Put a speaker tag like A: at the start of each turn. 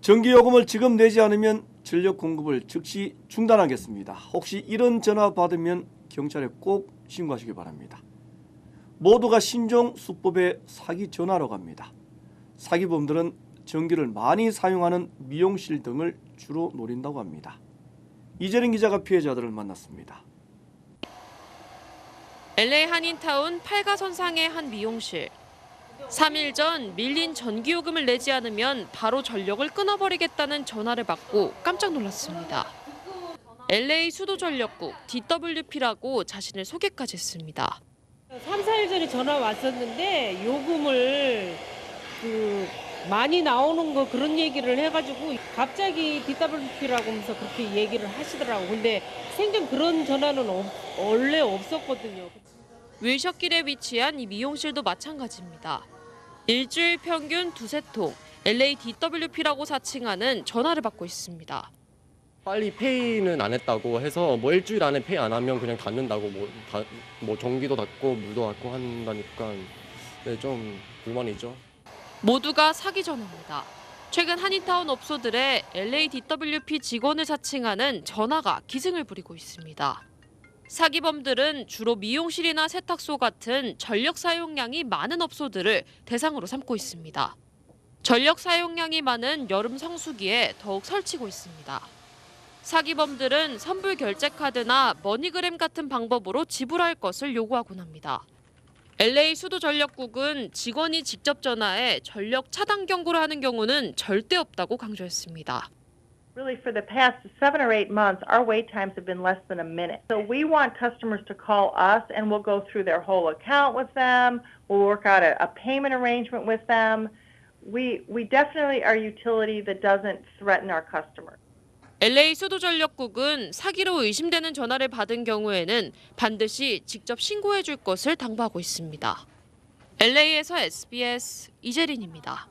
A: 전기요금을 지금 내지 않으면 전력 공급을 즉시 중단하겠습니다. 혹시 이런 전화 받으면 경찰에 꼭 신고하시기 바랍니다. 모두가 신종 수법의 사기 전화로 갑니다. 사기범들은 전기를 많이 사용하는 미용실 등을 주로 노린다고 합니다. 이재린 기자가 피해자들을 만났습니다.
B: LA 한인타운 팔가선상의 한 미용실. 3일 전 밀린 전기요금을 내지 않으면 바로 전력을 끊어버리겠다는 전화를 받고 깜짝 놀랐습니다. LA 수도전력국 DWP라고 자신을 소개까지 했습니다.
C: 3, 4일 전에 전화 왔었는데 요금을 그 많이 나오는 거 그런 얘기를 해가지고 갑자기 DWP라고 하면서 그렇게 얘기를 하시더라고. 근데 생전 그런 전화는 없- 원래 없었거든요.
B: 윌셔길에 위치한 이 미용실도 마찬가지입니다. 일주일 평균 두세 통 LA DWP라고 사칭하는 전화를 받고 있습니다.
D: 빨리 페이는 안 했다고 해서 뭐 일주일 안에 페이 안 하면 그냥 닫는다고 뭐, 다, 뭐 전기도 닫고 물도 닫고 한다니까 네, 좀 불만이죠.
B: 모두가 사기 전화입니다. 최근 한인타운 업소들의 LA DWP 직원을 사칭하는 전화가 기승을 부리고 있습니다. 사기범들은 주로 미용실이나 세탁소 같은 전력 사용량이 많은 업소들을 대상으로 삼고 있습니다. 전력 사용량이 많은 여름 성수기에 더욱 설치고 있습니다. 사기범들은 선불 결제 카드나 머니그램 같은 방법으로 지불할 것을 요구하곤 합니다. LA 수도전력국은 직원이 직접 전화해 전력 차단 경고를 하는 경우는 절대 없다고 강조했습니다.
E: Really, for the past seven or eight months, our wait times have been less than a minute. So we want customers to call us and we'll go through their whole account with them. We'll work out a, a payment arrangement with them. We, we definitely are a utility that doesn't threaten our customers.
B: LA 수도전력국은 사기로 의심되는 전화를 받은 경우에는 반드시 직접 신고해 줄 것을 당부하고 있습니다. LA에서 SBS 이재린입니다.